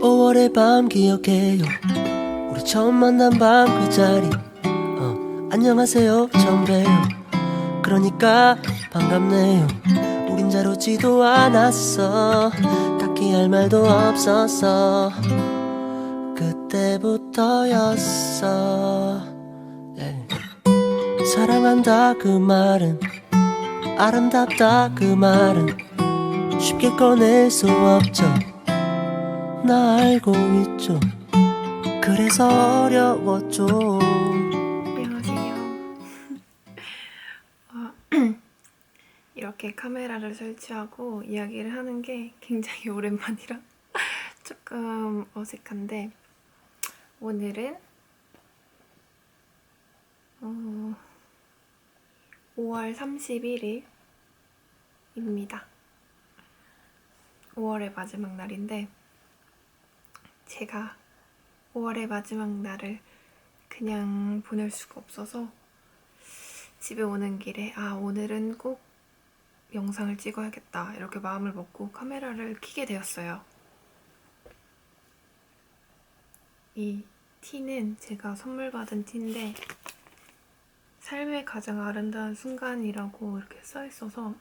5월의 밤 기억해요. 우리 처음 만난 밤 그 자리. 어, 안녕하세요 처음 봬요. 그러니까 반갑네요. 우린 잘 오지도 않았어. 딱히 할 말도 없었어 그때부터였어. 네. 사랑한다 그 말은. 아름답다 그 말은. 쉽게 꺼낼 수 없죠 나 알고 있죠 그래서 어려웠죠 안녕하세요. 어, 이렇게 카메라를 설치하고 이야기를 하는 게 굉장히 오랜만이라 조금 어색한데 오늘은 어, 5월 31일입니다. 5월의 마지막 날인데 제가 5월의 마지막 날을 그냥 보낼 수가 없어서 집에 오는 길에 아 오늘은 꼭 영상을 찍어야겠다 이렇게 마음을 먹고 카메라를 켜게 되었어요. 이 티는 제가 선물 받은 티인데 삶의 가장 아름다운 순간이라고 이렇게 써 있어서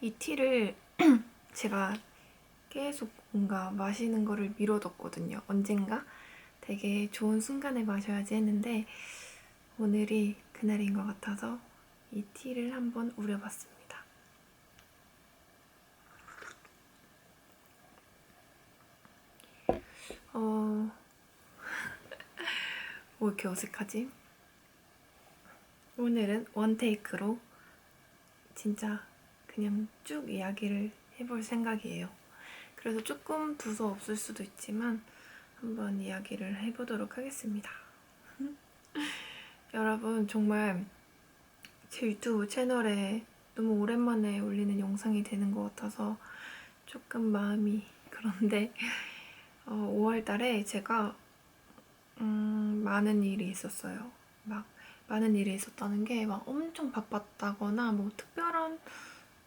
이 티를 제가 계속 뭔가 마시는 거를 미뤄뒀거든요. 언젠가 되게 좋은 순간에 마셔야지 했는데 오늘이 그날인 것 같아서 이 티를 한번 우려봤습니다. 어... 왜 이렇게 어색하지? 오늘은 원테이크로 진짜 그냥 쭉 이야기를 해볼 생각이에요. 그래서 조금 두서 없을 수도 있지만 한번 이야기를 해보도록 하겠습니다. 여러분 정말 제 유튜브 채널에 너무 오랜만에 올리는 영상이 되는 것 같아서 조금 마음이 그런데 어, 5월 달에 제가 음, 많은 일이 있었어요. 막 많은 일이 있었다는 게 막 엄청 바빴다거나 뭐 특별한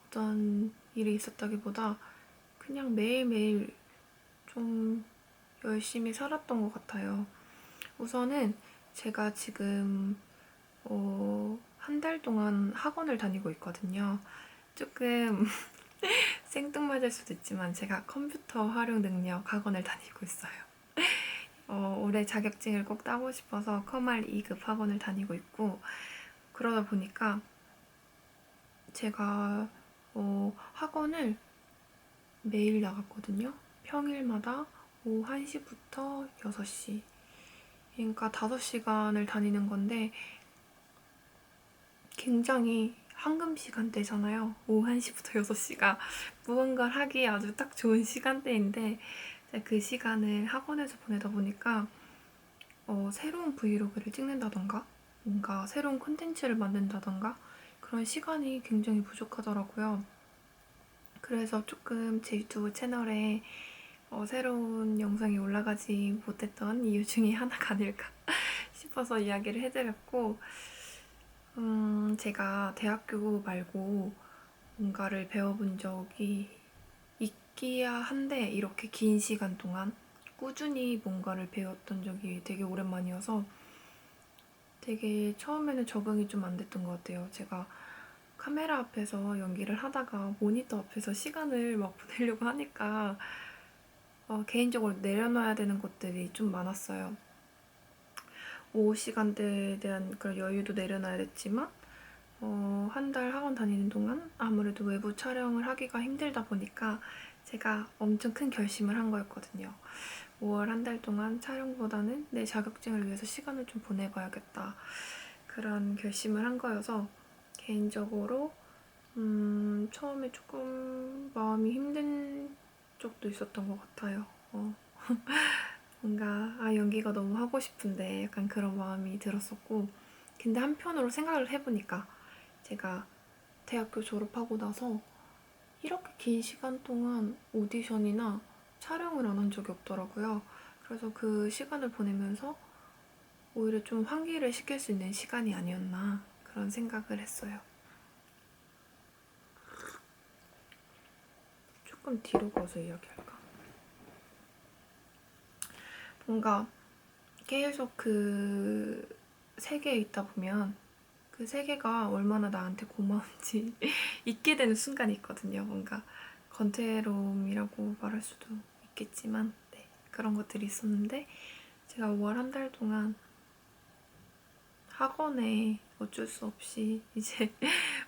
어떤 일이 있었다기보다 그냥 매일매일 좀 열심히 살았던 것 같아요. 우선은 제가 지금 어, 한 달 동안 학원을 다니고 있거든요. 조금 생뚱맞을 수도 있지만 제가 컴퓨터 활용 능력 학원을 다니고 있어요. 어, 올해 자격증을 꼭 따고 싶어서 커말 2급 학원을 다니고 있고 그러다 보니까 제가 어, 학원을 매일 나갔거든요. 평일마다 오후 1시부터 6시. 그러니까 5시간을 다니는 건데 굉장히 황금 시간대잖아요. 오후 1시부터 6시가 무언가를 하기에 아주 딱 좋은 시간대인데 그 시간을 학원에서 보내다 보니까 어, 새로운 브이로그를 찍는다던가 뭔가 새로운 콘텐츠를 만든다던가 그런 시간이 굉장히 부족하더라고요. 그래서 조금 제 유튜브 채널에 어, 새로운 영상이 올라가지 못했던 이유 중에 하나가 아닐까 싶어서 이야기를 해드렸고 음, 제가 대학교 말고 뭔가를 배워본 적이 있기야 한데 이렇게 긴 시간 동안 꾸준히 뭔가를 배웠던 적이 되게 오랜만이어서 되게 처음에는 적응이 좀 안 됐던 것 같아요. 제가 카메라 앞에서 연기를 하다가 모니터 앞에서 시간을 막 보내려고 하니까 어, 개인적으로 내려놔야 되는 것들이 좀 많았어요. 오후 시간대에 대한 그런 여유도 내려놔야 됐지만 어, 한 달 학원 다니는 동안 아무래도 외부 촬영을 하기가 힘들다 보니까 제가 엄청 큰 결심을 한 거였거든요. 5월 한 달 동안 촬영보다는 내 자격증을 위해서 시간을 좀 보내봐야겠다. 그런 결심을 한 거여서 개인적으로 음, 처음에 조금 마음이 힘든 적도 있었던 것 같아요. 어. 뭔가 아 연기가 너무 하고 싶은데 약간 그런 마음이 들었었고 근데 한편으로 생각을 해보니까 제가 대학교 졸업하고 나서 이렇게 긴 시간 동안 오디션이나 촬영을 안 한 적이 없더라고요. 그래서 그 시간을 보내면서 오히려 좀 환기를 시킬 수 있는 시간이 아니었나 그런 생각을 했어요. 조금 뒤로 가서 이야기할까? 뭔가 계속 그 세계에 있다 보면 그 세계가 얼마나 나한테 고마운지 잊게 되는 순간이 있거든요. 뭔가 건태로움이라고 말할 수도 있겠지만 네, 그런 것들이 있었는데 제가 5월 한 달 동안 학원에 어쩔 수 없이 이제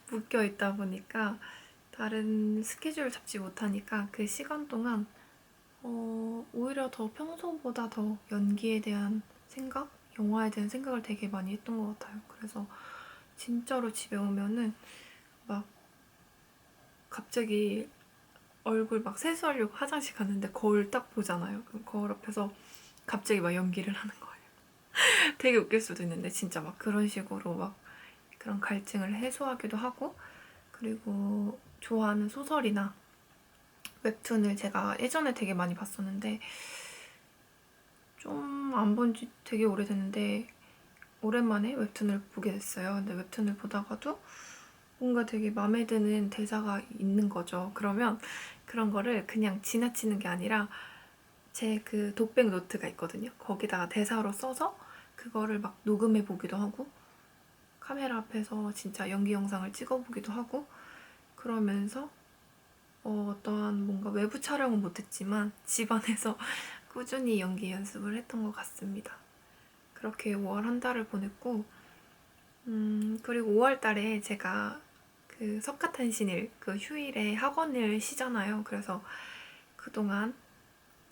묶여 있다 보니까 다른 스케줄을 잡지 못하니까 그 시간 동안 어, 오히려 더 평소보다 더 연기에 대한 생각, 영화에 대한 생각을 되게 많이 했던 것 같아요. 그래서 진짜로 집에 오면은 막 갑자기 얼굴 막 세수하려고 화장실 갔는데 거울 딱 보잖아요. 거울 앞에서 갑자기 막 연기를 하는 거예요. 되게 웃길 수도 있는데 진짜 막 그런 식으로 막 그런 갈증을 해소하기도 하고 그리고 좋아하는 소설이나 웹툰을 제가 예전에 되게 많이 봤었는데 좀 안 본 지 되게 오래됐는데 오랜만에 웹툰을 보게 됐어요. 근데 웹툰을 보다가도 뭔가 되게 마음에 드는 대사가 있는 거죠. 그러면 그런 거를 그냥 지나치는 게 아니라 제 그 독백 노트가 있거든요. 거기다가 대사로 써서 그거를 막 녹음해 보기도 하고 카메라 앞에서 진짜 연기 영상을 찍어 보기도 하고 그러면서 어, 어떠한 뭔가 외부 촬영은 못했지만 집안에서 꾸준히 연기 연습을 했던 것 같습니다. 그렇게 5월 한 달을 보냈고, 음, 그리고 5월 달에 제가 그 석가탄신일 그 휴일에 학원을 쉬잖아요. 그래서 그동안,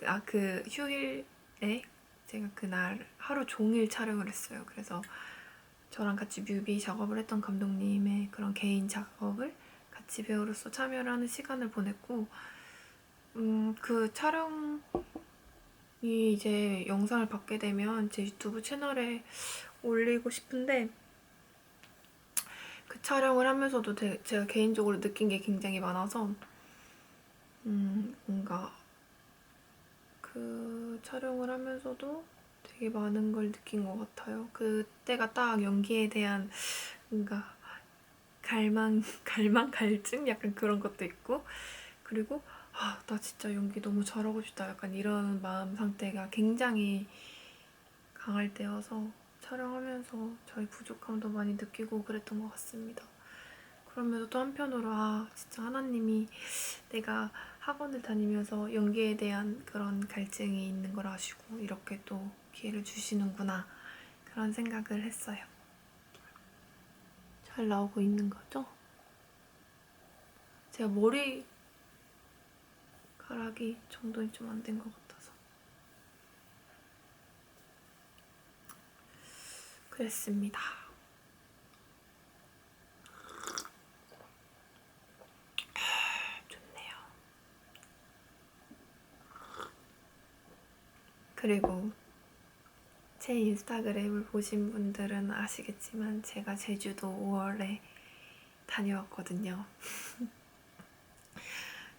아, 그 휴일에 제가 그날 하루 종일 촬영을 했어요. 그래서 저랑 같이 뮤비 작업을 했던 감독님의 그런 개인 작업을 같이 배우로서 참여를 하는 시간을 보냈고, 음, 그 촬영이 이제 영상을 받게 되면 제 유튜브 채널에 올리고 싶은데, 그 촬영을 하면서도 되- 제가 개인적으로 느낀 게 굉장히 많아서, 음, 뭔가 그 촬영을 하면서도 되게 많은 걸 느낀 것 같아요. 그때가 딱 연기에 대한 뭔가 갈망, 갈망, 갈증? 약간 그런 것도 있고, 그리고, 아, 나 진짜 연기 너무 잘하고 싶다. 약간 이런 마음 상태가 굉장히 강할 때여서 촬영하면서 저희 부족함도 많이 느끼고 그랬던 것 같습니다. 그러면서 또 한편으로, 아, 진짜 하나님이 내가 학원을 다니면서 연기에 대한 그런 갈증이 있는 걸 아시고, 이렇게 또 기회를 주시는구나. 그런 생각을 했어요. 잘 나오고 있는 거죠? 제가 머리카락이 정돈이 좀 안 된 것 같아서 그랬습니다. 그리고 제 인스타그램을 보신 분들은 아시겠지만 제가 제주도 5월에 다녀왔거든요.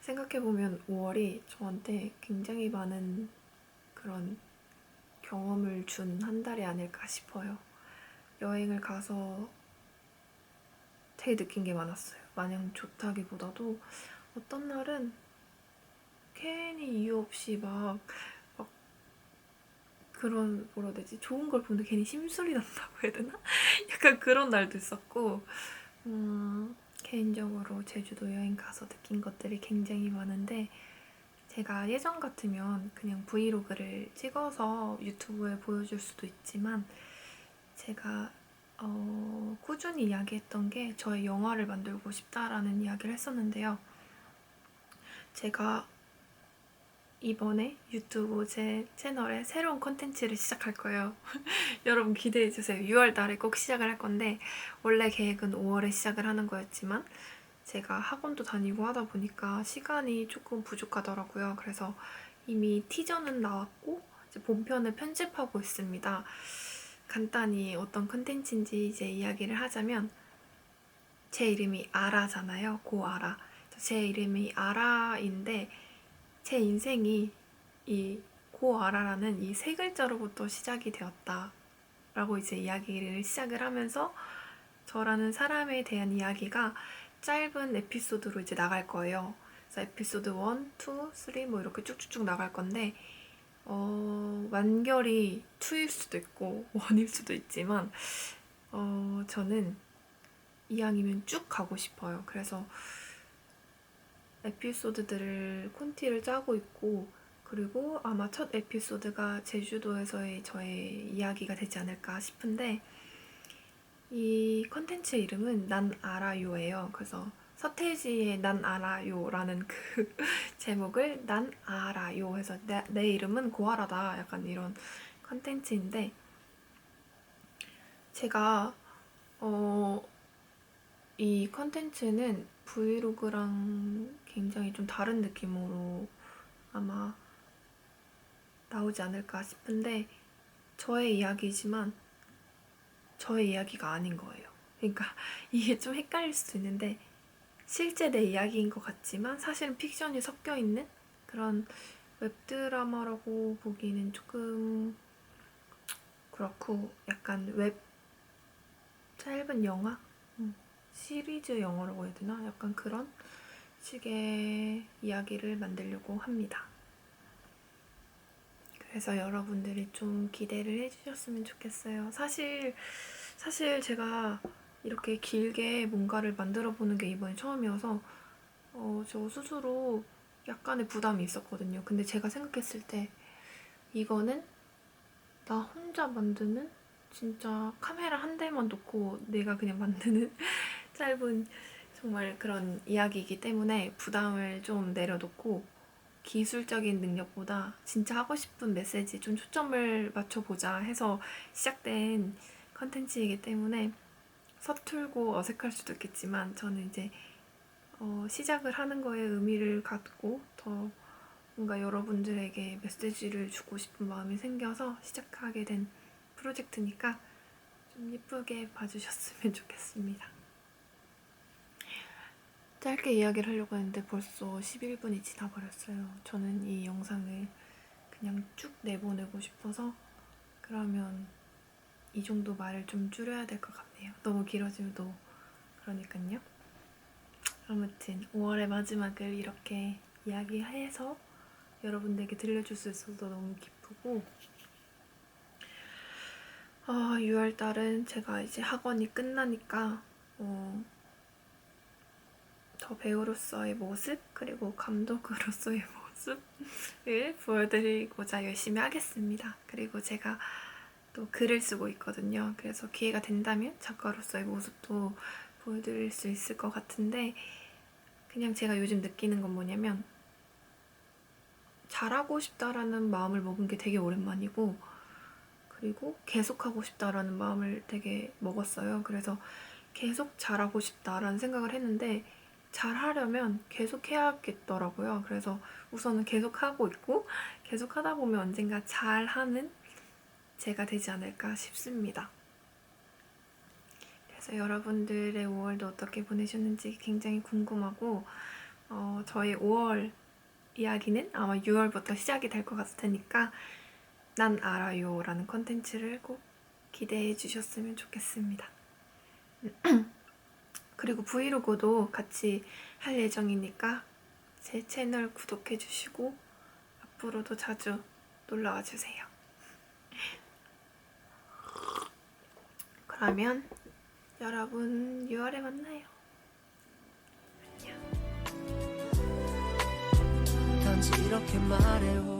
생각해보면 5월이 저한테 굉장히 많은 그런 경험을 준 한 달이 아닐까 싶어요. 여행을 가서 되게 느낀 게 많았어요. 마냥 좋다기보다도 어떤 날은 괜히 이유 없이 막, 막 그런 뭐라 되지? 좋은 걸 보는데 괜히 심술이 난다고 해야 되나? 약간 그런 날도 있었고 음, 개인적으로 제주도 여행 가서 느낀 것들이 굉장히 많은데 제가 예전 같으면 그냥 브이로그를 찍어서 유튜브에 보여줄 수도 있지만 제가 어, 꾸준히 이야기했던 게 저의 영화를 만들고 싶다라는 이야기를 했었는데요. 제가 이번에 유튜브 제 채널에 새로운 컨텐츠를 시작할 거예요. 여러분 기대해 주세요. 6월 달에 꼭 시작을 할 건데 원래 계획은 5월에 시작을 하는 거였지만 제가 학원도 다니고 하다 보니까 시간이 조금 부족하더라고요. 그래서 이미 티저는 나왔고 이제 본편을 편집하고 있습니다. 간단히 어떤 컨텐츠인지 이제 이야기를 하자면 제 이름이 아라잖아요. 고아라. 제 이름이 아라인데 제 인생이 이 고아라라는 이 세 글자로부터 시작이 되었다 라고 이제 이야기를 시작을 하면서 저라는 사람에 대한 이야기가 짧은 에피소드로 이제 나갈 거예요. 그래서 에피소드 1, 2, 3뭐 이렇게 쭉쭉쭉 나갈 건데 어, 완결이 2일 수도 있고 1일 수도 있지만 어, 저는 이왕이면 쭉 가고 싶어요. 그래서 에피소드들을 콘티를 짜고 있고 그리고 아마 첫 에피소드가 제주도에서의 저의 이야기가 되지 않을까 싶은데 이 컨텐츠의 이름은 난 알아요예요. 그래서 서태지의 난 알아요라는 그 제목을 난 알아요 해서 내, 내 이름은 고아라다 약간 이런 컨텐츠인데 제가 어, 이 컨텐츠는 브이로그랑 굉장히 좀 다른 느낌으로 아마 나오지 않을까 싶은데 저의 이야기지만 저의 이야기가 아닌 거예요. 그러니까 이게 좀 헷갈릴 수도 있는데 실제 내 이야기인 것 같지만 사실은 픽션이 섞여 있는 그런 웹드라마라고 보기는 조금 그렇고 약간 웹 짧은 영화 음, 시리즈 영화라고 해야 되나 약간 그런 식의 이야기를 만들려고 합니다. 그래서 여러분들이 좀 기대를 해주셨으면 좋겠어요. 사실 사실 제가 이렇게 길게 뭔가를 만들어 보는 게 이번이 처음이어서 어, 저 스스로 약간의 부담이 있었거든요. 근데 제가 생각했을 때 이거는 나 혼자 만드는 진짜 카메라 한 대만 놓고 내가 그냥 만드는 짧은 정말 그런 이야기이기 때문에 부담을 좀 내려놓고 기술적인 능력보다 진짜 하고 싶은 메시지 좀 초점을 맞춰보자 해서 시작된 컨텐츠이기 때문에 서툴고 어색할 수도 있겠지만 저는 이제 어, 시작을 하는 거에 의미를 갖고 더 뭔가 여러분들에게 메시지를 주고 싶은 마음이 생겨서 시작하게 된 프로젝트니까 좀 예쁘게 봐주셨으면 좋겠습니다. 짧게 이야기를 하려고 했는데 벌써 11분이 지나버렸어요. 저는 이 영상을 그냥 쭉 내보내고 싶어서 그러면 이 정도 말을 좀 줄여야 될 것 같네요. 너무 길어지면 또 그러니까요. 아무튼 5월의 마지막을 이렇게 이야기해서 여러분들에게 들려줄 수 있어서 너무 기쁘고 아 6월 달은 제가 이제 학원이 끝나니까 어, 더 배우로서의 모습 그리고 감독으로서의 모습을 보여드리고자 열심히 하겠습니다. 그리고 제가 또 글을 쓰고 있거든요. 그래서 기회가 된다면 작가로서의 모습도 보여드릴 수 있을 것 같은데 그냥 제가 요즘 느끼는 건 뭐냐면 잘하고 싶다라는 마음을 먹은 게 되게 오랜만이고 그리고 계속하고 싶다라는 마음을 되게 먹었어요. 그래서 계속 잘하고 싶다라는 생각을 했는데 잘 하려면 계속 해야겠더라고요. 그래서 우선은 계속 하고 있고 계속 하다 보면 언젠가 잘 하는 제가 되지 않을까 싶습니다. 그래서 여러분들의 5월도 어떻게 보내셨는지 굉장히 궁금하고 어, 저희 5월 이야기는 아마 6월부터 시작이 될 것 같을 테니까 난 알아요 라는 컨텐츠를 꼭 기대해 주셨으면 좋겠습니다. 그리고 브이로그도 같이 할 예정이니까 제 채널 구독해 주시고 앞으로도 자주 놀러와 주세요. 그러면 여러분 6월에 만나요. 단지 이렇게 말해요